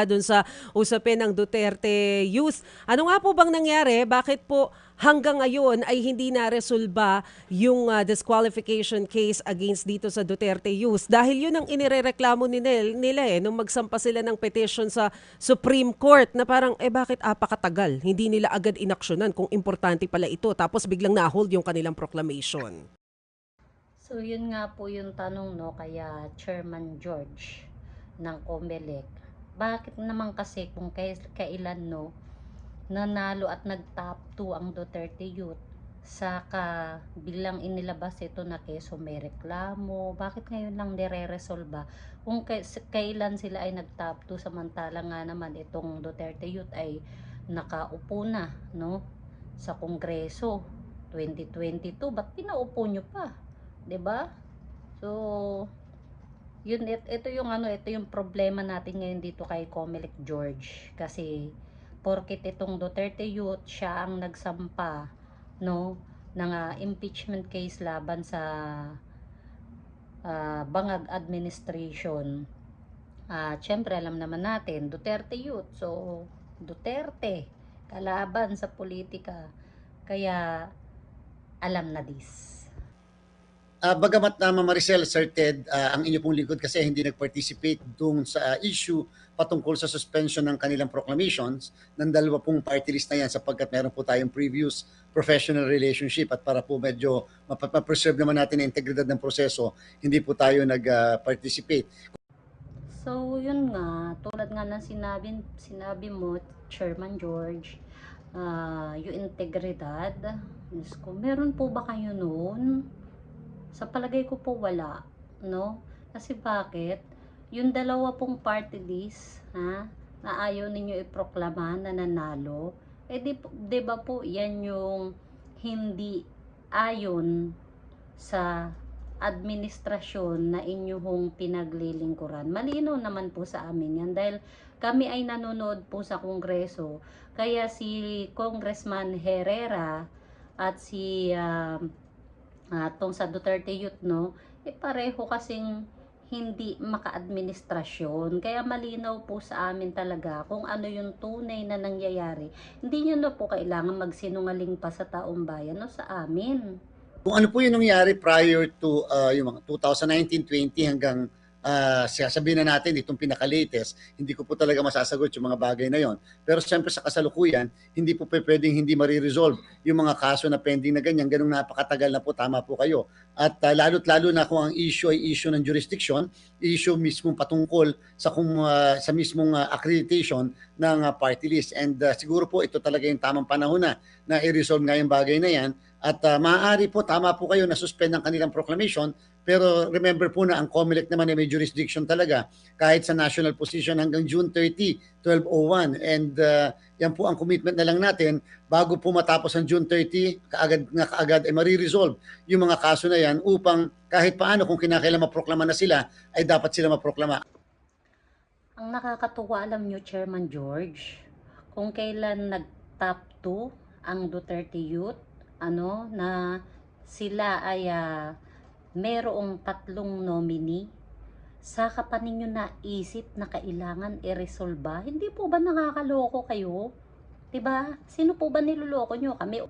dun sa usapin ng Duterte Youth. Ano nga po bang nangyari? Bakit po hanggang ngayon ay hindi na resolba yung ah, disqualification case against dito sa Duterte Youth? Dahil yun ang inirereklamo ni Nel, nila eh, nung magsampa sila ng petition sa Supreme Court na parang, eh bakit apakatagal? Hindi nila agad inaksyonan kung importante pala ito. Tapos biglang na-hold yung kanilang proclamation. So yun nga po yung tanong no kaya Chairman George ng COMELEC. Bakit naman kasi kung kailan no nanalo at nag-top 2 ang Duterte Youth? Saka bilang inilabas ito na keso may reklamo. Bakit ngayon lang nire-resolve kung kailan sila ay nag-top 2 samantala nga naman itong Duterte Youth ay nakaupo na no sa kongreso 2022 ba't pinaupo nyo pa? 'di ba? So yun it, ito yung ano, ito yung problema natin ngayon dito kay Comelec George kasi porkit itong Duterte Youth siya ang nagsampa no ng ah, impeachment case laban sa ah, Bangag administration. Ah, syempre alam naman natin Duterte Youth. So Duterte kalaban sa politika. Kaya alam na this. Ah, bagamat na Ma'am Maricel, Sir Ted, ah, ang inyo pong lingkod kasi hindi nag-participate dun sa ah, issue patungkol sa suspension ng kanilang proclamations ng dalawa pong party list na yan sapagkat meron po tayong previous professional relationship at para po medyo map- ma-preserve naman natin ang integridad ng proseso, hindi po tayo nag-participate. So, yun nga, tulad nga ng sinabi, sinabi mo, Chairman George, ah, yung integridad, Diyos ko, meron po ba kayo noon? Sa palagay ko po wala, no? Kasi bakit? Yung dalawa pong party list, ha, na ayaw ninyo iproklama na nanalo, eh di, di ba po yan yung hindi ayon sa administrasyon na inyong pinaglilingkuran. Malinaw naman po sa amin yan dahil kami ay nanonood po sa kongreso. Kaya si Congressman Herrera at si um, ah, tong sa Duterte Youth no, eh pareho kasing hindi maka-administrasyon. Kaya malinaw po sa amin talaga kung ano yung tunay na nangyayari. Hindi nyo na po kailangan magsinungaling pa sa taong bayan no sa amin. Kung ano po yung nangyari prior to ah, yung mga 2019-20 hanggang uh, sasabihin na natin itong pinaka-latest, hindi ko po talaga masasagot yung mga bagay na yon. Pero siyempre sa kasalukuyan, hindi po pwedeng hindi mariresolve yung mga kaso na pending na ganyan. Ganong napakatagal na po, tama po kayo. At ah, lalo't lalo na kung ang issue ay issue ng jurisdiction, issue mismong patungkol sa kung ah, sa mismong ah, accreditation ng ah, party list. And ah, siguro po ito talaga yung tamang panahon na na i-resolve nga yung bagay na yan. At ah, maaari po, tama po kayo na suspend ang kanilang proclamation. Pero remember po na ang COMELEC naman ay may jurisdiction talaga kahit sa national position hanggang June 30, 1201. And ah, yan po ang commitment na lang natin bago po matapos ang June 30, kaagad nga kaagad ay mariresolve yung mga kaso na yan upang kahit paano kung kinakailan maproklama na sila ay dapat sila maproklama. Ang nakakatuwa alam nyo, Chairman George, kung kailan nag-top 2 ang Duterte Youth, ano, na sila ay ah, merong tatlong nominee, saka pa ninyo naisip na kailangan i-resolve Hindi po ba nakakaloko kayo? 'Di ba? Sino po ba niloloko nyo? Kami.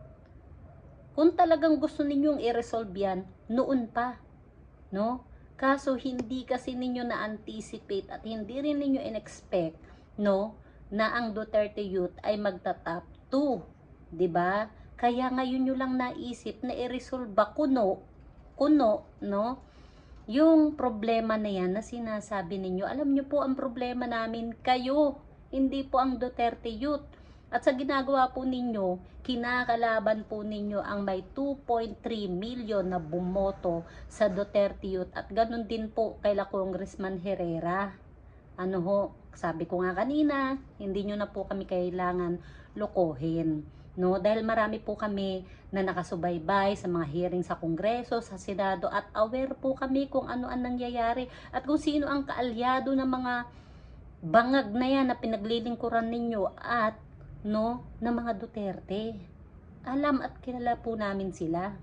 Kung talagang gusto ninyong i-resolve yan, noon pa. No? Kaso hindi kasi ninyo na-anticipate at hindi rin ninyo in-expect, no, na ang Duterte Youth ay magta-top 2, 'di ba? Kaya ngayon nyo lang naisip na i-resolve kuno, kuno, no? Yung problema na yan na sinasabi ninyo, alam nyo po ang problema namin kayo, hindi po ang Duterte Youth. At sa ginagawa po ninyo, kinakalaban po ninyo ang may 2.3 million na bumoto sa Duterte Youth at ganun din po kay la Congressman Herrera. Ano ho, sabi ko nga kanina, hindi nyo na po kami kailangan lokohin. No, dahil marami po kami na nakasubaybay sa mga hearing sa Kongreso, sa Senado at aware po kami kung ano ang nangyayari at kung sino ang kaalyado ng mga bangag na yan na pinaglilingkuran ninyo at no, ng mga Duterte. Alam at kilala po namin sila.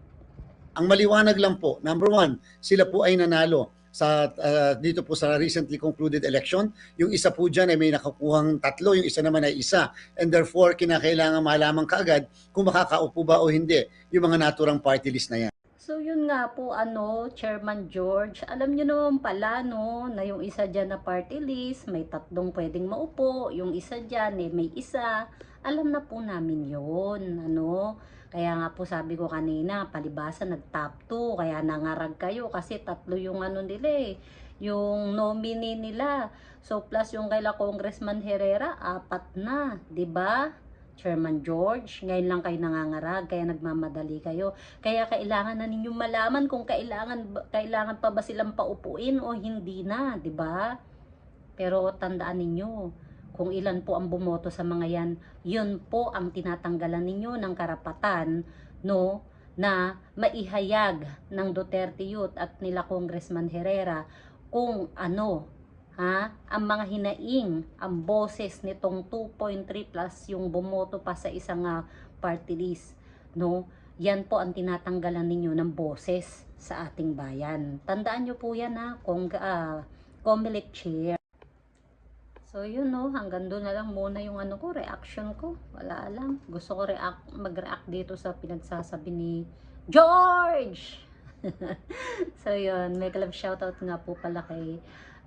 Ang maliwanag lang po, number one, sila po ay nanalo sa uh, dito po sa recently concluded election. Yung isa po dyan ay may nakakuhang tatlo, yung isa naman ay isa. And therefore, kinakailangan malaman kaagad kung makakaupo ba o hindi yung mga naturang party list na yan. So yun nga po ano, Chairman George, alam niyo naman pala no, na yung isa dyan na party list, may tatlong pwedeng maupo, yung isa dyan eh, may isa. Alam na po namin yon ano. Kaya nga po sabi ko kanina, palibasa nag-top 2, kaya nangarag kayo kasi tatlo yung ano nila eh, yung nominee nila. So plus yung kaila Congressman Herrera, apat na, 'di ba? Chairman George, ngayon lang kayo nangangarag, kaya nagmamadali kayo. Kaya kailangan na ninyong malaman kung kailangan kailangan pa ba silang paupuin o hindi na, 'di ba? Pero tandaan ninyo, kung ilan po ang bumoto sa mga yan, yun po ang tinatanggalan ninyo ng karapatan, no, na maihayag ng Duterte Youth at nila Congressman Herrera kung ano, ha, ang mga hinaing, ang boses nitong 2.3 plus yung bumoto pa sa isang ah, party list, no, yan po ang tinatanggalan ninyo ng boses sa ating bayan. Tandaan nyo po yan ha, kung uh, Comelec Chair. So yun no, hanggang doon na lang muna yung ano ko, reaction ko. Wala lang. Gusto ko react, mag-react dito sa pinagsasabi ni George! so yun, may club shoutout nga po pala kay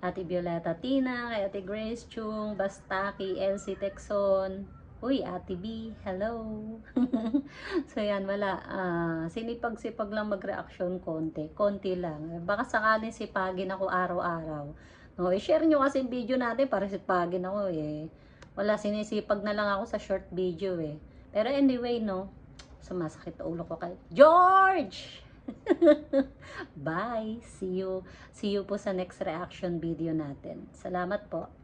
Ate Violeta Tina, kay Ate Grace Chung, Bastaki, Elsie Texon, Uy, Ate B, hello! so yan, wala. Ah, sinipag-sipag lang mag-reaction konti. Konti lang. Baka sakaling sipagin ako araw-araw. No, i-share nyo kasi video natin para sipagin ako eh. Wala, sinisipag na lang ako sa short video eh. Pero anyway, no, sumasakit ulo ko kay George! Bye! See you, see you po sa next reaction video natin. Salamat po.